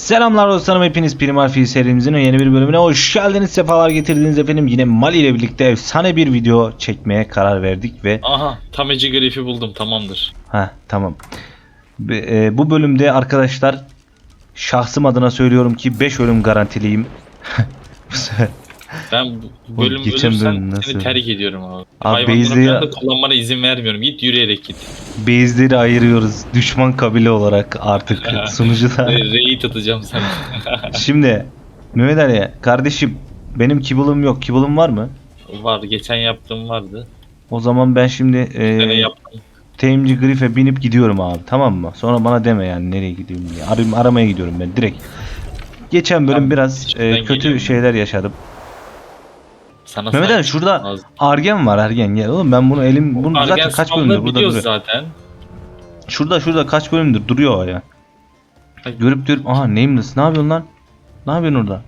Selamlar dostlarım hepiniz Primal Fil serimizin yeni bir bölümüne hoş geldiniz sefalar getirdiniz efendim. Yine Mali ile birlikte efsane bir video çekmeye karar verdik ve Aha tam Ece Griff'i buldum tamamdır. ha tamam. E, bu bölümde arkadaşlar şahsım adına söylüyorum ki 5 ölüm garantiliyim Ben bu bölüm geçen ölürsen bölüm nasıl? seni terk ediyorum abi. Abi Hayvanları Beyzli'ye- falan da kullanmana izin vermiyorum. Git yürüyerek git. base'leri ayırıyoruz düşman kabile olarak artık sunucuda Raid atacağım sana. şimdi Mehmet Ali kardeşim benim kibulum yok kibulum var mı? Var geçen yaptığım vardı. O zaman ben şimdi e, yaptım. Teyimci Griff'e binip gidiyorum abi tamam mı? Sonra bana deme yani nereye gidiyorum diye. Aram, aramaya gidiyorum ben direkt. Geçen bölüm Tamam, biraz içinden e, kötü geliyorum. şeyler yaşadım. Sana Mehmet Ali sahip şurada lazım. Argen var Argen gel oğlum ben bunu elim bunu Argen zaten kaç bölümdür burada biliyoruz duruyor. zaten. Şurada şurada kaç bölümdür duruyor o ya. Ay. Görüp görüp aha Nameless ne yapıyorsun lan? Ne yapıyorsun orada?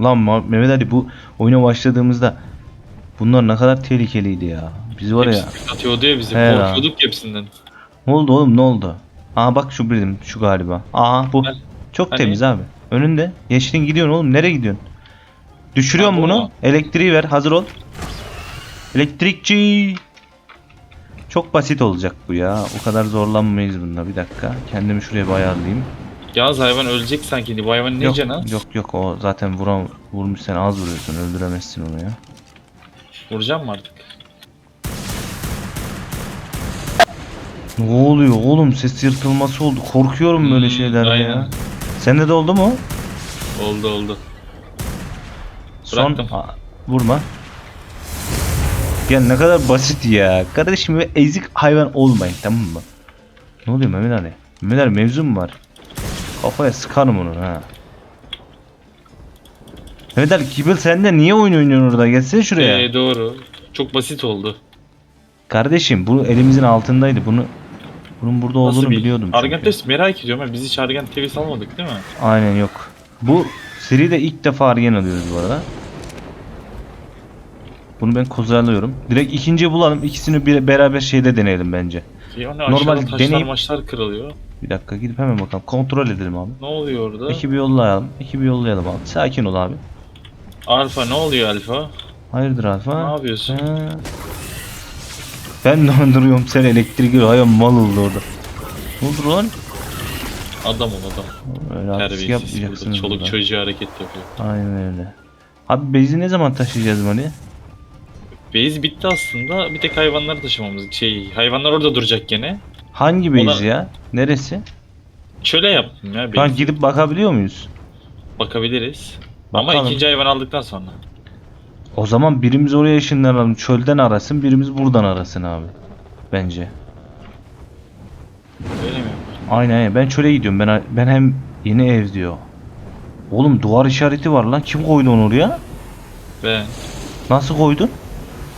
Lan Ma- Mehmet Ali bu oyuna başladığımızda bunlar ne kadar tehlikeliydi ya. Biz var ya. Hepsi atıyordu ya bizi. He ya. Korkuyorduk hepsinden. Ne oldu oğlum ne oldu? Aha bak şu birim şu galiba. Aha bu. Gel. Çok Hani? temiz abi. Önünde. Geçtin gidiyorsun oğlum. Nereye gidiyorsun? Düşürüyorum bunu. Elektriği ver. Hazır ol. Elektrikçi. Çok basit olacak bu ya. O kadar zorlanmayız bunda. Bir dakika. Kendimi şuraya bir ayarlayayım. Yalnız hayvan ölecek sanki. Bu hayvan ne yok, canı? yok yok o zaten vuran vurmuş sen az vuruyorsun. Öldüremezsin onu ya. Vuracağım mı artık? Ne oluyor oğlum? Ses yırtılması oldu. Korkuyorum böyle Hmm, şeylerden ya. Sende de oldu mu? Oldu oldu. Son. Aa, vurma. Ya ne kadar basit ya. Kardeşim ve ezik hayvan olmayın tamam mı? Ne oluyor Mehmet Ali? Mehmet Ali mevzu mu var? Kafaya sıkarım onu ha. Mehmet Ali Kibel sen de niye oyun oynuyorsun orada? Gelsene şuraya. Ee, doğru. Çok basit oldu. Kardeşim bu elimizin altındaydı. Bunu bunun burada olduğunu bir- biliyordum çünkü. Argent Test merak ediyorum. Biz hiç Argent TV salmadık değil mi? Aynen yok. Bu seride ilk defa Argen alıyoruz bu arada. Bunu ben kozarlıyorum. Direkt ikinciyi bulalım. İkisini bir beraber şeyde deneyelim bence. Yani Normal Normal taşlar deneyip- maçlar kırılıyor. Bir dakika gidip hemen bakalım. Kontrol edelim abi. Ne oluyor orada? Ekibi yollayalım. Ekibi yollayalım abi. Sakin ol abi. Alfa ne oluyor Alfa? Hayırdır Alfa? Ne yapıyorsun? Ha. Ben donduruyorum sen elektrik giriyor. Hayvan mal oldu orada. Ne oldu lan? Adam ol adam. Öyle Terbiyesiz. Burada yapmayacaksınız çoluk burada. çocuğu hareket yapıyor. Aynen öyle. Abi bezi ne zaman taşıyacağız Mali? Base bitti aslında. Bir tek hayvanları taşımamız. Şey, hayvanlar orada duracak gene. Hangi Ona- base ya? Neresi? Çöle yaptım ya. Şu an Base. gidip bakabiliyor muyuz? Bakabiliriz. Ama Bakalım. ikinci hayvan aldıktan sonra. O zaman birimiz oraya ışınlanalım. Çölden arasın, birimiz buradan arasın abi. Bence. Öyle mi? Aynen aynen. Ben çöle gidiyorum. Ben ben hem yeni ev diyor. Oğlum duvar işareti var lan. Kim koydu onu oraya? Ben Nasıl koydun?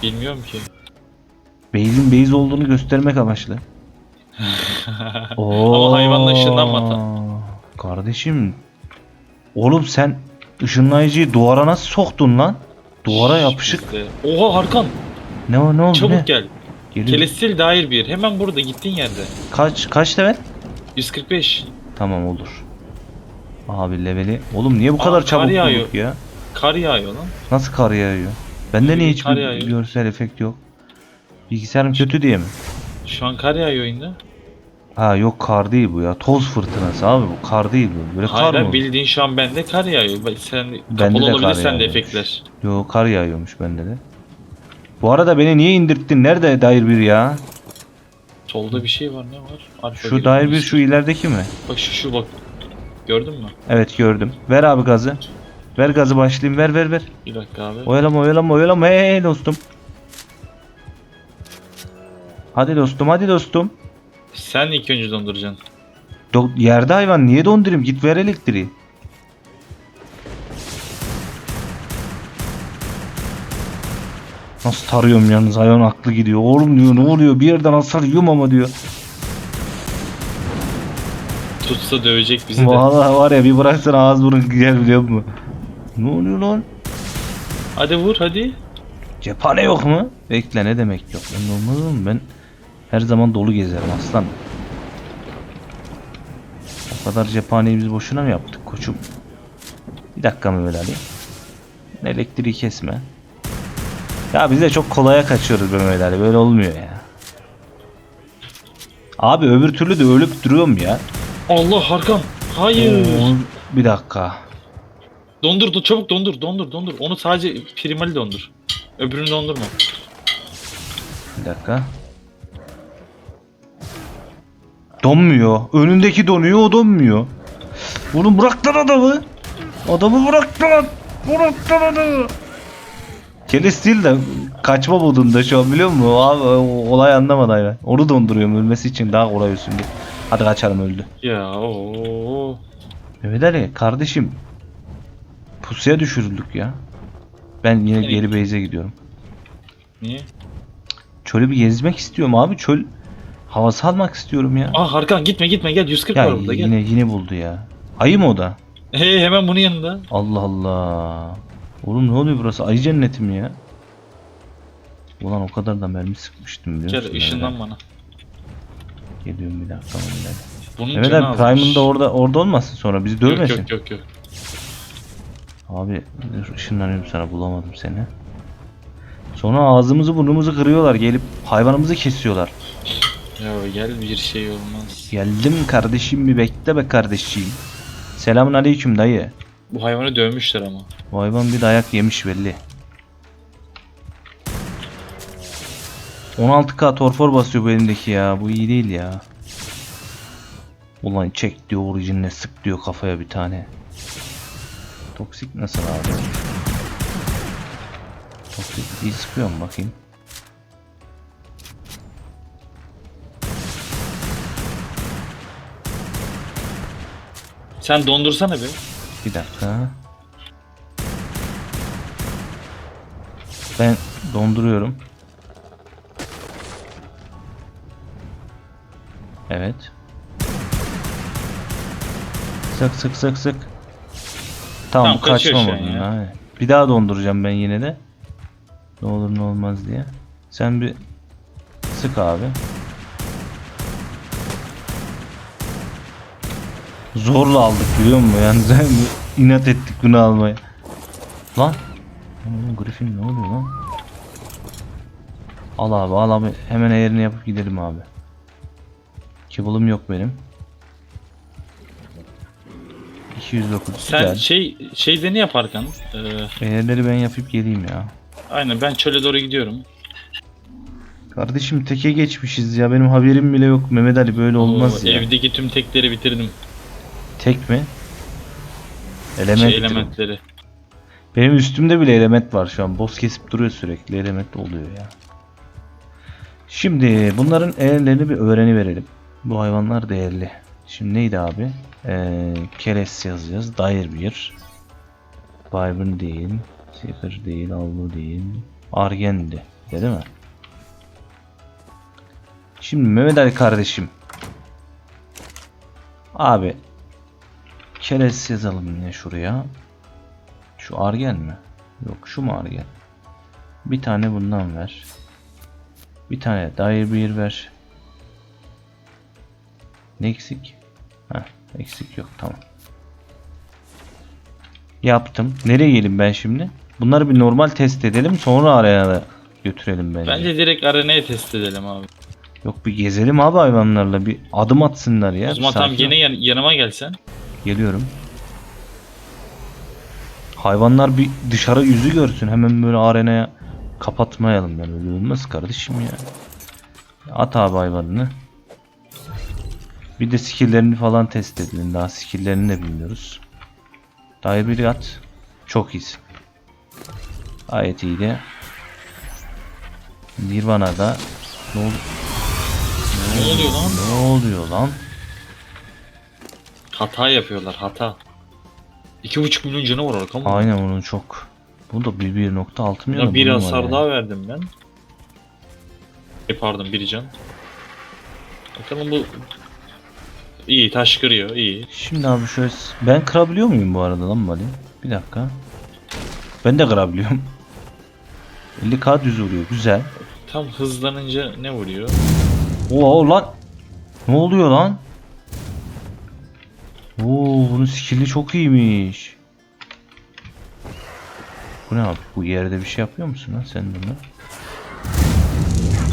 Bilmiyorum ki. Base'in base olduğunu göstermek amaçlı. Oo. Ama hayvanla ışınlanmadı. Kardeşim. Oğlum sen ışınlayıcıyı duvara nasıl soktun lan? Duvara yapışık. Oha Harkan. Ne o ne oldu Çabuk ne? gel. Geliyor. Kelestil dair bir. Hemen burada gittiğin yerde. Kaç kaç level? 145. Tamam olur. Abi leveli. Oğlum niye bu Aa, kadar kar çabuk yağıyor. bulduk ya? Kar yağıyor lan. Nasıl kar yağıyor? Bende niye kar hiçbir yağıyor. görsel efekt yok? Bilgisayarım kötü diye mi? Şu an kar yağıyor oyunda. Ha yok kar değil bu ya. Toz fırtınası abi bu. Kar değil bu. Böyle kar Hayır mı? abi, olur? bildiğin şu an bende kar yağıyor. Sen Bende kapalı de olabilir kar sende yağıyormuş. efektler. Yo kar yağıyormuş bende de. Bu arada beni niye indirttin? Nerede dair bir ya? Solda bir şey var ne var? Alfa Şu dair bir şu ilerideki mi? Bak şu şu bak. Gördün mü? Evet gördüm. Ver abi gazı. Ver gazı başlayayım. Ver ver ver. Bir dakika abi. Oyalama oyalama oyalama. Hey, hey dostum. Hadi dostum hadi dostum. Sen ilk önce donduracaksın. Do- yerde hayvan niye dondurayım? Git ver elektriği. Nasıl tarıyorum yalnız hayvan aklı gidiyor. Oğlum diyor ne oluyor bir yerden hasar yiyorum ama diyor. Tutsa dövecek bizi de. Vallahi var ya bir bıraksana ağız burun gider biliyor musun? Ne oluyor lan? Hadi vur hadi. Cephane yok mu? Bekle ne demek yok. Ben olmaz mı? Ben her zaman dolu gezerim aslan. Bu kadar cephaneyi biz boşuna mı yaptık koçum? Bir dakika Mehmet Ali. Elektriği kesme. Ya biz de çok kolaya kaçıyoruz be Mehmet Ali. Böyle olmuyor ya. Abi öbür türlü de ölüp duruyorum ya. Allah Harkan. Hayır. Oo, bir dakika. Dondur, dur, çabuk dondur, dondur, dondur. Onu sadece primali dondur. Öbürünü dondurma. Bir dakika. Donmuyor. Önündeki donuyor o donmuyor. Bunu bırak lan adamı. Adamı bırak lan. Bırak lan adamı. Kelis değil de kaçma modunda şu an biliyor musun? Abi o- olay anlamadı hayvan. Onu donduruyorum ölmesi için daha kolay olsun diye. Hadi kaçalım öldü. Ya o. Mehmet Ali kardeşim. Pusuya düşürüldük ya. Ben yine Nereye geri base'e gidiyorum. Niye? Çölü bir gezmek istiyorum abi. Çöl havası almak istiyorum ya. Aa Harkan gitme gitme gel 140 Ya var burada gel. yine yine buldu ya. Ayı mı o da? Hey hemen bunun yanında. Allah Allah. Oğlum ne oluyor burası? Ayı cenneti mi ya? Ulan o kadar da mermi sıkmıştım biliyor Gel musun? ışından Mehmet bana. Geliyorum bir dakika. Bunun canı abi. Prime'ın da orada orada olmasın sonra bizi Yok dövmesin. yok yok yok. Abi ışınlanıyorum sana bulamadım seni. Sonra ağzımızı burnumuzu kırıyorlar gelip hayvanımızı kesiyorlar. Ya gel bir şey olmaz. Geldim kardeşim bir bekle be kardeşim. Selamun aleyküm dayı. Bu hayvanı dövmüşler ama. Bu hayvan bir dayak yemiş belli. 16k torfor basıyor bu elindeki ya. Bu iyi değil ya. Ulan çek diyor orijinine sık diyor kafaya bir tane. Toksik nasıl abi? Toksik iyi sıkıyor mu bakayım. Sen dondursana bir. Bir dakika. Ben donduruyorum. Evet. Sık sık sık sık. Tamam, Tamam, kaçıyor kaçmam şu an oradan, ya. aynen. Bir daha donduracağım ben yine de. Ne olur ne olmaz diye. Sen bir sık abi. Zorla aldık biliyor musun? Yani inat ettik bunu almaya. Lan. Oğlum Griffin ne oluyor lan? Al abi al abi. Hemen eğerini yapıp gidelim abi. Kibble'ım yok benim. 209 Sen güzel. şey şeyde yap Harkan. Ee, Eğerleri ben yapıp geleyim ya. aynen ben çöle doğru gidiyorum. Kardeşim teke geçmişiz ya. Benim haberim bile yok. Mehmet Ali böyle olmaz Oo, ya. Evdeki tüm tekleri bitirdim. Tek mi? Element. Şey elementleri. Benim üstümde bile element var şu an. Boss kesip duruyor sürekli. Element oluyor ya. Şimdi bunların eğerlerini bir öğreni verelim. Bu hayvanlar değerli. Şimdi neydi abi? Ee, keres yazacağız. Dair bir. Wyvern değil. Seeker değil. Avlu değil. Argendi. Değil mi? Şimdi Mehmet Ali kardeşim. Abi. Keres yazalım yine şuraya. Şu argen mi? Yok şu mu argen? Bir tane bundan ver. Bir tane dair bir ver. Ne eksik? Heh, eksik yok tamam. Yaptım. Nereye geleyim ben şimdi? Bunları bir normal test edelim sonra arenada götürelim bence. Bence direkt arenaya test edelim abi. Yok bir gezelim abi hayvanlarla bir adım atsınlar ya. o zaman tam gene yan- yanıma gelsen. Geliyorum. Hayvanlar bir dışarı yüzü görsün. Hemen böyle arenaya kapatmayalım ben öyle olmaz kardeşim ya. At abi hayvanını. Bir de skill'lerini falan test edelim. Daha skill'lerini de bilmiyoruz. Dair biri at. Çok iyisin. Gayet iyiydi. Nirvana'da ne oldu? Ne oluyor lan? Ne oluyor lan? Hata yapıyorlar hata. 2.5 milyon canı var Harkan. mı? Aynen onun çok. Bu da bir 1.6 milyon. Buna bir hasar yani. daha verdim ben. E pardon bir can. Bakalım bu iyi taş kırıyor iyi. Şimdi abi şöyle ben kırabiliyor muyum bu arada lan Mali? Bir dakika. Ben de kırabiliyorum. 50k düz vuruyor. Güzel. Tam hızlanınca ne vuruyor? Oo lan. Ne oluyor lan? Oo bunun skill'i çok iyiymiş. Bu ne abi? Bu yerde bir şey yapıyor musun lan sen bunu?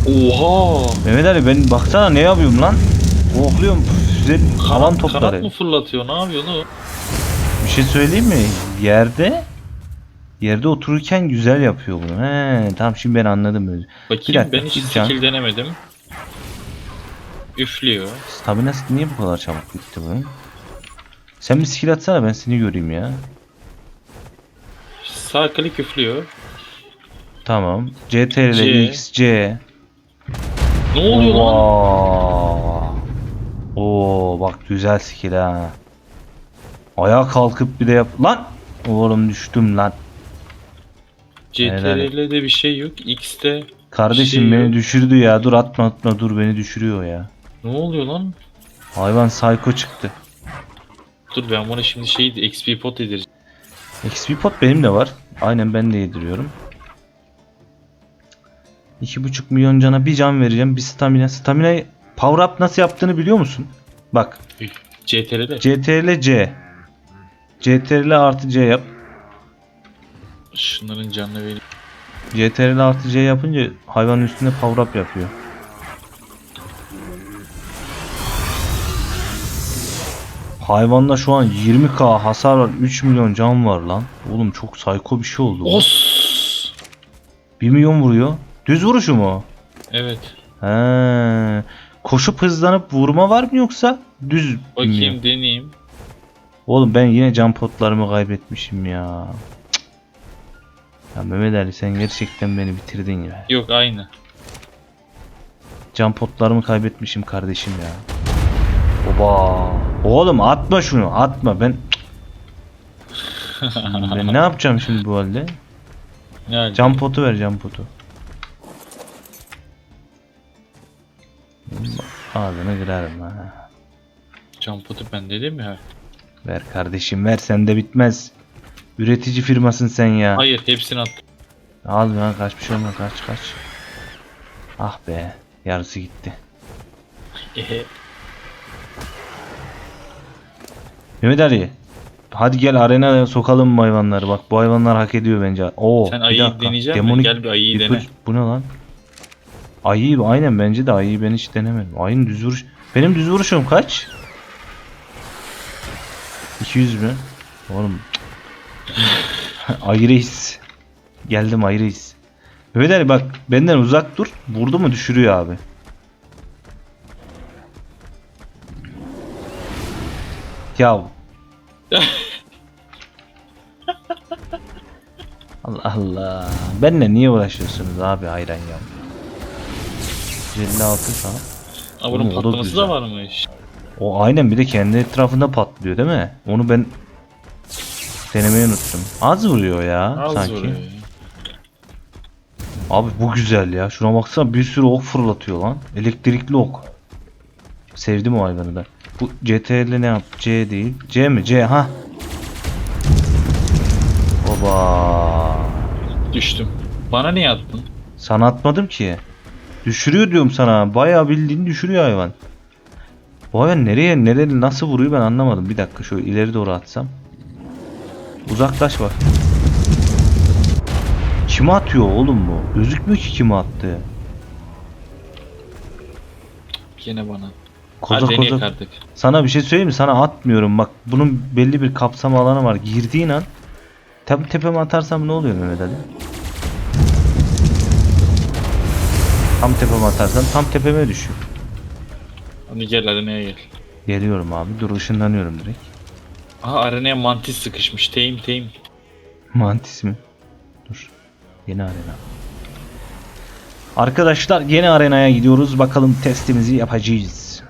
Oha! Mehmet Ali ben baksana ne yapıyorum lan? Okluyorum füze havan topları. kanat mı fırlatıyor? Ne yapıyor lan? Bir şey söyleyeyim mi? Yerde yerde otururken güzel yapıyor bunu. He tamam şimdi ben anladım böyle. Bir Bakayım dakika, ben hiç can. skill denemedim. Üflüyor. Staminası niye bu kadar çabuk bitti bu? Sen bir skill atsana ben seni göreyim ya. Sağ klik üflüyor. Tamam. CTRL C. X C. Ne oluyor lan? Güzel skill ha. Ayağa kalkıp bir de yap. Lan! Oğlum düştüm lan. CTRL'de bir şey yok. X'te Kardeşim Şey beni yok. düşürdü ya. Dur atma atma dur beni düşürüyor ya. ne oluyor lan? Hayvan psycho çıktı. Dur ben bunu şimdi şey XP pot yedireceğim. XP pot benim de var. Aynen ben de yediriyorum. 2.5 milyon cana bir can vereceğim. Bir stamina. Stamina'yı power up nasıl yaptığını biliyor musun? Bak. CTRL. CTRL C. CTRL artı C yap. Şunların canını vereyim. CTRL artı C yapınca hayvanın üstünde power up yapıyor. Hayvanda şu an 20k hasar var. 3 milyon can var lan. Oğlum çok psycho bir şey oldu. Os! 1 milyon vuruyor. Düz vuruşu mu? Evet. He. Koşup hızlanıp vurma var mı yoksa düz Bakayım mü? deneyeyim. Oğlum ben yine can potlarımı kaybetmişim ya. Cık. Ya Mehmet Ali sen gerçekten beni bitirdin ya. Yok aynı. Can potlarımı kaybetmişim kardeşim ya. Oba. Oğlum atma şunu atma ben. Ben ne yapacağım şimdi bu halde? Halde? Can potu ver can potu. Ağzını kırarım ha. Can potu ben dedim ya. Ver kardeşim ver sende bitmez. Üretici firmasın sen ya. Hayır hepsini attım. Al lan kaç bir şey olmaz kaç kaç. Ah be yarısı gitti. Mehmet Ali. Hadi gel arenaya sokalım bu hayvanları. Bak bu hayvanlar hak ediyor bence. Oo. Sen ayıyı dakika. deneyecek misin? Demonik Gel bir ayıyı dene. Bu ne lan? Ayıyı aynen bence de ayıyı ben hiç denemedim. Ayının düz vuruş. Benim düz vuruşum kaç? 200 mü? Oğlum. Ayı reis. Geldim ayı reis. Mehmet Ali bak benden uzak dur. Vurdu mu düşürüyor abi. Ya. Allah Allah. Benle niye uğraşıyorsunuz abi hayran ya? 56 saat. Aa, bunun Oğlum, o da patlaması güzel. da varmış. O aynen bir de kendi etrafında patlıyor değil mi? Onu ben denemeyi unuttum. Az vuruyor ya Az sanki. vuruyor. Abi bu güzel ya. Şuna baksana bir sürü ok fırlatıyor lan. Elektrikli ok. Sevdim o hayvanı da. Bu CTRL ne yap? C değil. C mi? C ha. Oba. Düştüm. Bana niye attın? Sana atmadım ki. Düşürüyor diyorum sana. Bayağı bildiğin düşürüyor hayvan. Bu hayvan nereye nereye nasıl vuruyor ben anlamadım. Bir dakika şöyle ileri doğru atsam. Uzaklaş bak. Kime atıyor oğlum bu? Gözükmüyor ki kime attı. Yine bana. Koza Hadi koza. artık. Sana bir şey söyleyeyim mi? Sana atmıyorum. Bak bunun belli bir kapsam alanı var. Girdiğin an Tabi tepeme atarsam ne oluyor Mehmet Ali? Tam tepeme atarsam tam tepeme düşüyor. Hadi gel arenaya gel. Geliyorum abi. Dur ışınlanıyorum direkt. Aha arenaya mantis sıkışmış. Teyim teyim. Mantis mi? Dur. Yeni arena. Arkadaşlar yeni arenaya gidiyoruz. Bakalım testimizi yapacağız.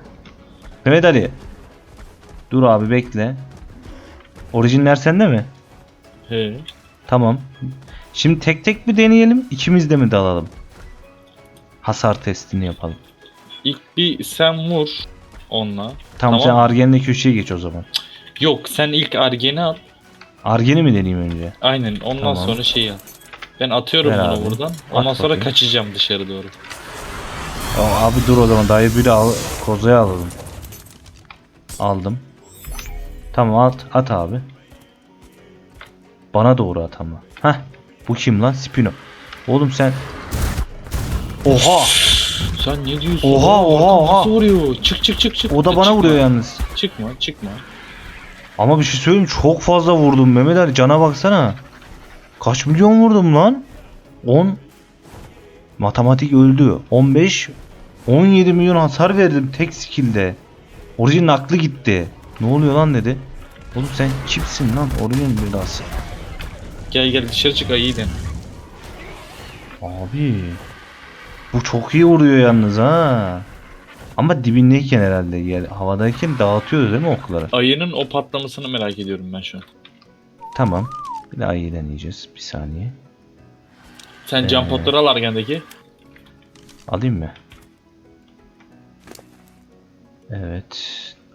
Mehmet Ali. Dur abi bekle. Orijinler sende mi? He. Tamam. Şimdi tek tek mi deneyelim? İkimiz de mi dalalım? Hasar testini yapalım. İlk bir sen vur onunla. Tamam, sen Argen'le köşeye geç o zaman. Yok sen ilk argeni at. Argen'i mi deneyeyim önce? Aynen ondan Tamam. sonra şey at. Ben atıyorum Ver bunu abi. buradan. At Ondan sonra bakayım. kaçacağım dışarı doğru. Aa, abi dur o zaman dayı biri al kozaya alalım. Aldım. Tamam at, at abi. Bana doğru at ama. Heh. Bu kim lan? Spino. Oğlum sen... Oha! Sen ne diyorsun? Oha, oha, oha. Nasıl vuruyor? Çık çık çık çık. O da bana Çıkma. vuruyor yalnız. Çıkma çıkma. Ama bir şey söyleyeyim çok fazla vurdum Mehmet Ali cana baksana. Kaç milyon vurdum lan? 10 Matematik öldü. 15 17 milyon hasar verdim tek skill'de. Orijinin aklı gitti. Ne oluyor lan dedi. Oğlum sen kimsin lan? Orijin belası. Gel gel dışarı çık den. Abi. Bu çok iyi vuruyor yalnız ha. Ama dibindeyken herhalde yani havadayken dağıtıyordu değil mi okları? Ayının o patlamasını merak ediyorum ben şu an. Tamam. Bir daha iyi deneyeceğiz. Bir saniye. Sen Ee. can potları al Argen'deki. Alayım mı? Evet.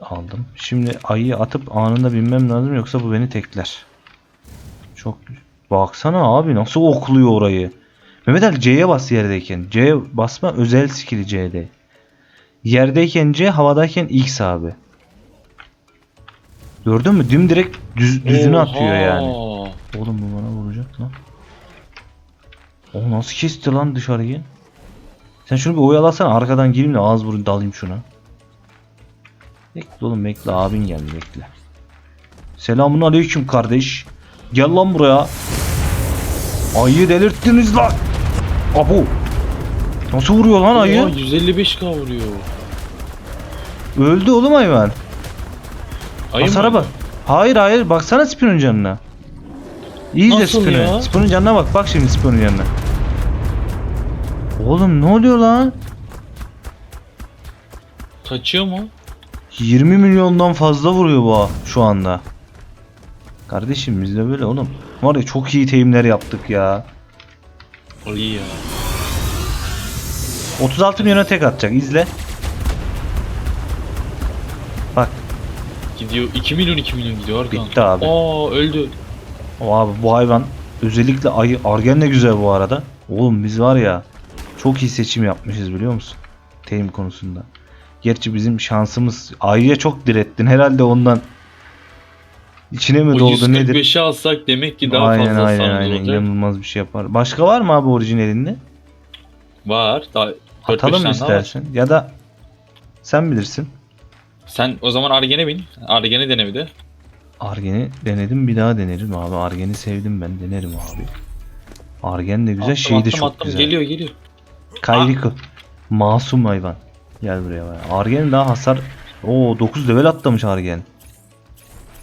Aldım. Şimdi ayıyı atıp anında binmem lazım yoksa bu beni tekler. Çok Baksana abi nasıl okluyor orayı. Mehmet Ali C'ye bas yerdeyken. C'ye basma özel skill'i C'de. Yerdeyken C, havadayken X abi. Gördün mü? Dimdirek düz, düzünü Oha. atıyor yani. Oğlum bu bana vuracak lan. O nasıl kesti lan dışarıyı? Sen şunu bir oyalasana arkadan gireyim de ağız burun dalayım şuna. Bekle oğlum bekle abin geldi bekle. Selamun aleyküm kardeş. Gel lan buraya. Ayı delirttiniz lan. Abu. Nasıl vuruyor lan ayı? Oha, 155k vuruyor. Öldü oğlum hayvan. Ayı mı? Hasara bak. Hayır hayır baksana Spin'in canına. İyi de Nasıl Spin'i. ya? Spin'in canına bak bak şimdi Spin'in canına. Oğlum ne oluyor lan? Kaçıyor mu? 20 milyondan fazla vuruyor bu şu anda. Kardeşim biz de böyle oğlum. Var ya çok iyi teamler yaptık ya. Ayı ya. 36 milyona tek atacak izle. Bak Gidiyor 2 milyon 2 milyon gidiyor Argan. Bitti abi. Aa öldü. o abi bu hayvan özellikle ayı Argen de güzel bu arada. Oğlum biz var ya çok iyi seçim yapmışız biliyor musun? Team konusunda. Gerçi bizim şansımız ayıya çok direttin herhalde ondan. İçine mi O doğdu nedir? 145'i alsak demek ki daha aynen fazla aynen hasar aynen olacak. inanılmaz bir şey yapar. Başka var mı abi orijinalinde? Var. Daha 4-5 Atalım mı istersen? Ya da sen bilirsin. Sen o zaman Argen'e bin. Argen'e dene bir de. Argen'i denedim bir daha denerim abi. Argen'i sevdim ben denerim abi. Argen de güzel Attım, şey de attım, çok attım. güzel. Geliyor geliyor. Kayriko. Masum hayvan. Gel buraya. Argen daha hasar. Oo 9 level atlamış Argen.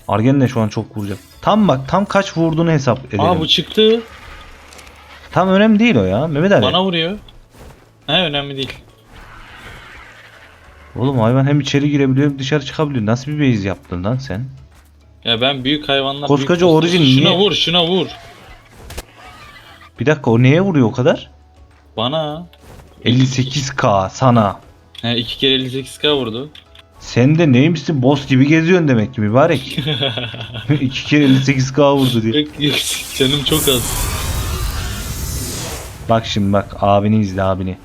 Argen de şu an çok vuracak. Tam bak tam kaç vurduğunu hesap edelim. Aa bu çıktı. Tam önemli değil o ya. Mehmet Ali. Bana vuruyor. He önemli değil. Oğlum hayvan hem içeri girebiliyor hem dışarı çıkabiliyor. Nasıl bir base yaptın lan sen? Ya ben büyük hayvanlar... Koskoca büyük- orijin Şuna niye- vur şuna vur. Bir dakika o neye vuruyor o kadar? Bana. 58k sana. He 2 kere 58k vurdu. Sen de neymişsin boss gibi geziyorsun demek ki mübarek. İki kere 58k vurdu diye. Yok, yok, Canım çok az. Bak şimdi bak abini izle abini.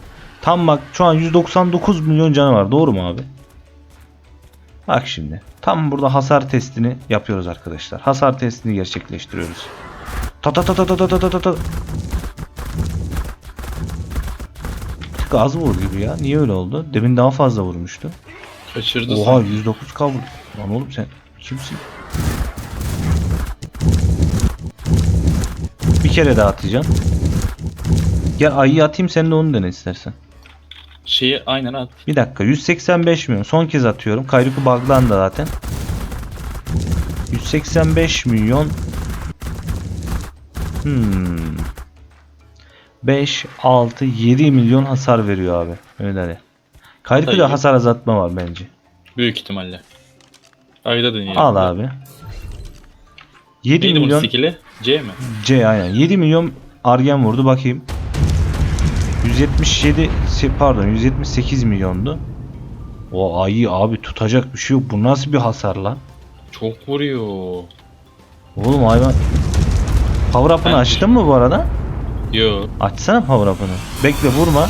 Tam bak şu an 199 milyon canı var doğru mu abi? Bak şimdi. Tam burada hasar testini yapıyoruz arkadaşlar. Hasar testini gerçekleştiriyoruz. Ta ta ta ta ta ta ta ta ta. Tık az vurdu gibi ya. Niye öyle oldu? Demin daha fazla vurmuştu. Kaçırdı Oha sanki. 109k vurdu. Lan oğlum sen kimsin? Bir kere daha atacağım. Gel ayı atayım sen de onu dene istersen. Şeyi aynen at. Bir dakika 185 milyon. Son kez atıyorum. Kayruku buglandı zaten. 185 milyon. Hmm. 5, 6, 7 milyon hasar veriyor abi. Öyle de. Kayruku'da Tabii. hasar azaltma var bence. Büyük ihtimalle. Ayda deneyelim. Al abi. 7 Neydi bunun milyon skill'i? C mi? C aynen. 7 milyon argen vurdu bakayım. 177 se- pardon 178 milyondu. O ayı abi tutacak bir şey yok. Bu nasıl bir hasar lan? Çok vuruyor. Oğlum hayvan. Power up'ını Ben- açtın mı bu arada? Yo. Açsana power up'ını. Bekle vurma.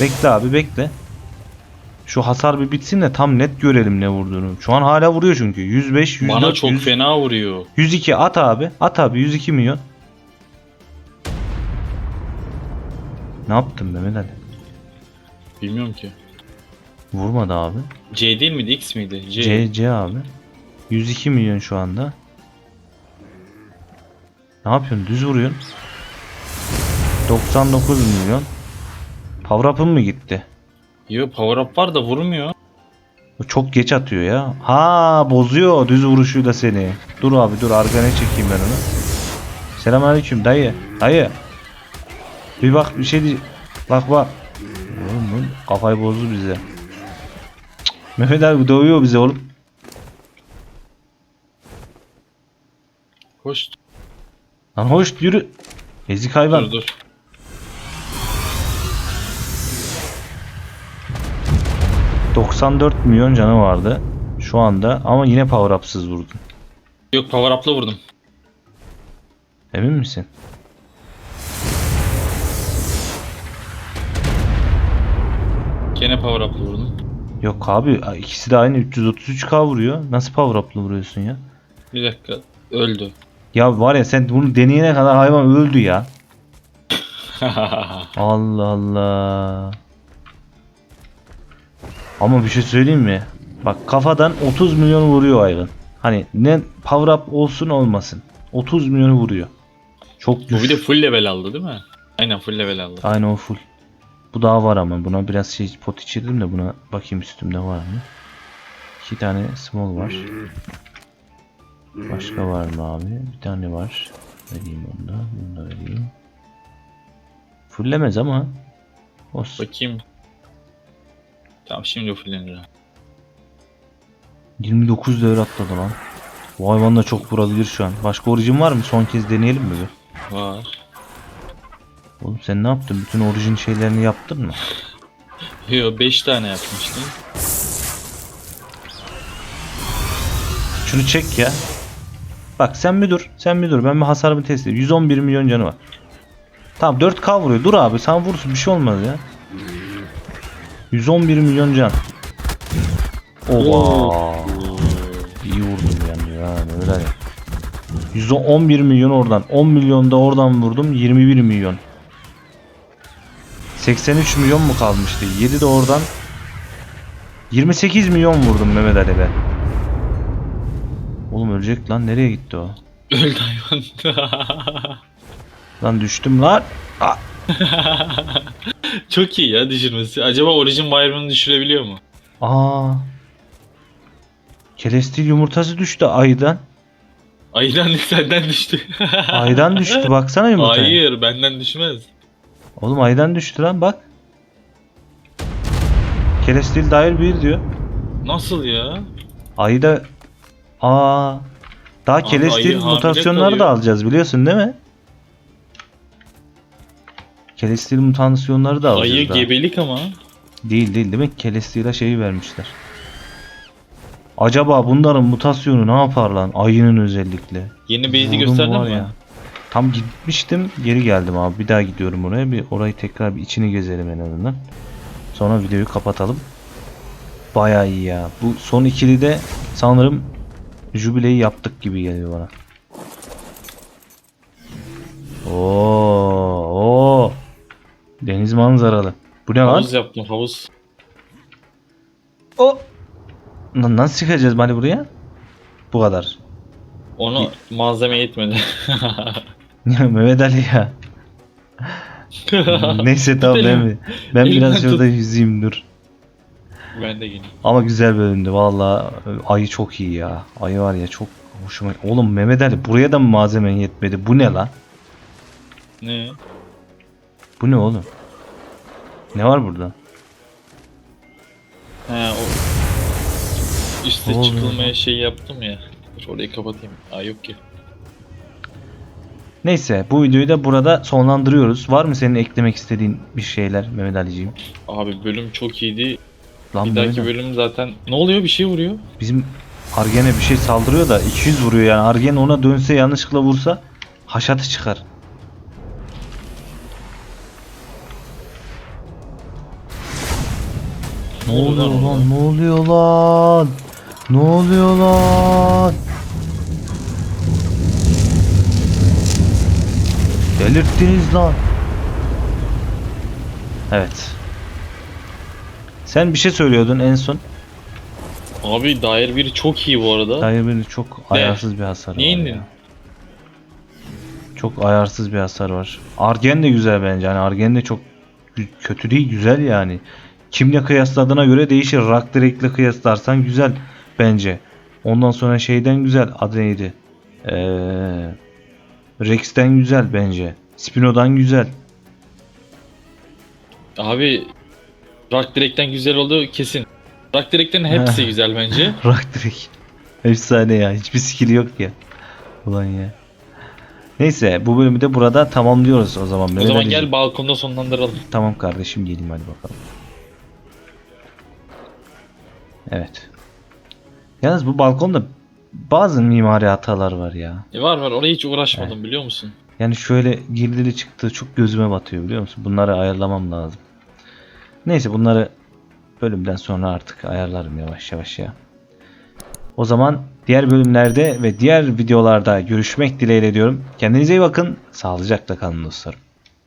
Bekle abi bekle. Şu hasar bir bitsin de tam net görelim ne vurduğunu. Şu an hala vuruyor çünkü. 105, 104, Bana çok 100, fena vuruyor. 102 at abi. At abi 102 milyon. Ne yaptın Mehmet Ali? Bilmiyorum ki. Vurmadı abi. C değil miydi? X miydi? C. C, C abi. 102 milyon şu anda. Ne yapıyorsun? Düz vuruyorsun. 99 milyon. Power up'ın mı gitti? Yo power up var da vurmuyor. Çok geç atıyor ya. Ha bozuyor düz vuruşuyla seni. Dur abi dur arkana çekeyim ben onu. Selamünaleyküm dayı. Dayı. Bir bak bir şey diye. Bak bak. Oğlum kafayı bozdu bize. Cık, Mehmet abi dövüyor bize oğlum. Hoş. Lan hoş yürü. Ezik hayvan. Dur dur. 94 milyon canı vardı şu anda ama yine power up'sız vurdun. Yok power up'la vurdum. Emin misin? Gene power up'la vurdum. Yok abi ikisi de aynı 333k vuruyor. Nasıl power up'la vuruyorsun ya? Bir dakika. Öldü. Ya var ya sen bunu deneyene kadar hayvan öldü ya. Allah Allah. Ama bir şey söyleyeyim mi? Bak kafadan 30 milyon vuruyor hayvan. Hani ne power up olsun olmasın. 30 milyon vuruyor. Çok Bu güçlü. bir de full level aldı değil mi? Aynen full level aldı. Aynen o full. Bu daha var ama buna biraz şey pot içirdim de buna bakayım üstümde var mı? İki tane small var. Başka var mı abi? Bir tane var. Vereyim onu da. Bunu da vereyim. Fullemez ama. Olsun. Bakayım. Tamam şimdi fullenir. ha. 29 değer atladı lan. Bu hayvan da çok vurabilir şu an. Başka orijin var mı? Son kez deneyelim mi bir? Var. Oğlum sen ne yaptın? Bütün orijin şeylerini yaptın mı? Yo 5 tane yapmıştım. Şunu çek ya. Bak sen bir dur. Sen bir dur. Ben bir hasarımı test edeyim. 111 milyon canı var. Tamam 4K vuruyor. Dur abi sen vursun bir şey olmaz ya. 111 milyon can. Oba. İyi vurdum yani ya. Öyle ya. 111 milyon oradan. 10 milyon da oradan vurdum. 21 milyon. 83 milyon mu kalmıştı? 7 de oradan. 28 milyon vurdum Mehmet Ali be. Oğlum ölecek lan. Nereye gitti o? Öldü hayvan. Lan düştüm lan. Aa, Çok iyi ya düşürmesi. Acaba Origin Wireman'ı düşürebiliyor mu? Aa. Kelestil yumurtası düştü aydan. Aydan senden düştü. Aydan düştü baksana yumurtaya. Hayır benden düşmez. Oğlum aydan düştü lan bak. Kelestil dair bir diyor. Nasıl ya? Ayda Aa. Daha Abi ayı hamile mutasyonları da kalıyor. alacağız biliyorsun değil mi? Kelestil mutasyonları da alacağız. Ayı daha. gebelik ama. Değil değil demek Kelestil'e şeyi vermişler. Acaba bunların mutasyonu ne yapar lan? Ayının özellikle. Yeni base'i Vurdum gösterdin var mi? ya. Tam gitmiştim geri geldim abi. Bir daha gidiyorum oraya. Bir orayı tekrar bir içini gezelim en azından. Sonra videoyu kapatalım. Baya iyi ya. Bu son ikili de sanırım jübileyi yaptık gibi geliyor bana. Oo, oo. Deniz manzaralı. Bu ne lan? Havuz yaptım havuz. O. Lan Nasıl çıkacağız bari buraya? Bu kadar. Onu malzeme yetmedi. Ya Mehmet Ali ya. Neyse tamam ben, ben Elimden biraz tut. şurada yüzeyim dur. ben de geleyim. Ama güzel bölümdü valla. Ayı çok iyi ya. Ayı var ya çok hoşuma. Oğlum Mehmet Ali buraya da mı malzemen yetmedi? Bu ne lan? Ne? Bu ne oğlum? Ne var burada? He o Ne oluyor çıkılmaya şey yaptım ya. Dur orayı kapatayım. Aa yok ki. Neyse bu videoyu da burada sonlandırıyoruz. Var mı senin eklemek istediğin bir şeyler Mehmet Ali'ciğim? Abi bölüm çok iyiydi. Lan Bir dahaki bölüm zaten ne oluyor bir şey vuruyor. Bizim Argen'e bir şey saldırıyor da 200 vuruyor yani. Argen ona dönse yanlışlıkla vursa haşatı çıkar. Ne Ne oluyor lan? Ne oluyor lan? Ne oluyor lan? Delirttiniz lan. Evet. Sen bir şey söylüyordun en son. Abi dair biri çok iyi bu arada. Hayır benim çok ayarsız bir hasar var indin? ya. Çok ayarsız bir hasar var. Argen de güzel bence. Hani Argen de çok kötü değil güzel yani. Kimle kıyasladığına göre değişir. Rock Drake'le kıyaslarsan güzel bence. Ondan sonra şeyden güzel. Adı neydi? Ee, Rex'ten güzel bence. Spino'dan güzel. Abi Rock Direk'ten güzel oldu kesin. Rock Direk'ten hepsi güzel bence. Rock Drake. Efsane ya. Hiçbir skill'i yok ya. Ulan ya. Neyse bu bölümü de burada tamamlıyoruz o zaman. O Mehmet zaman gel balkonda sonlandıralım. Tamam kardeşim geleyim hadi bakalım. Evet. Yalnız bu balkonda bazı mimari hatalar var ya. E var var oraya hiç uğraşmadım biliyor musun? Yani şöyle girdili çıktı çok gözüme batıyor biliyor musun? Bunları ayarlamam lazım. Neyse bunları bölümden sonra artık ayarlarım yavaş yavaş ya. O zaman diğer bölümlerde ve diğer videolarda görüşmek dileğiyle diyorum. Kendinize iyi bakın. Sağlıcakla kalın dostlarım.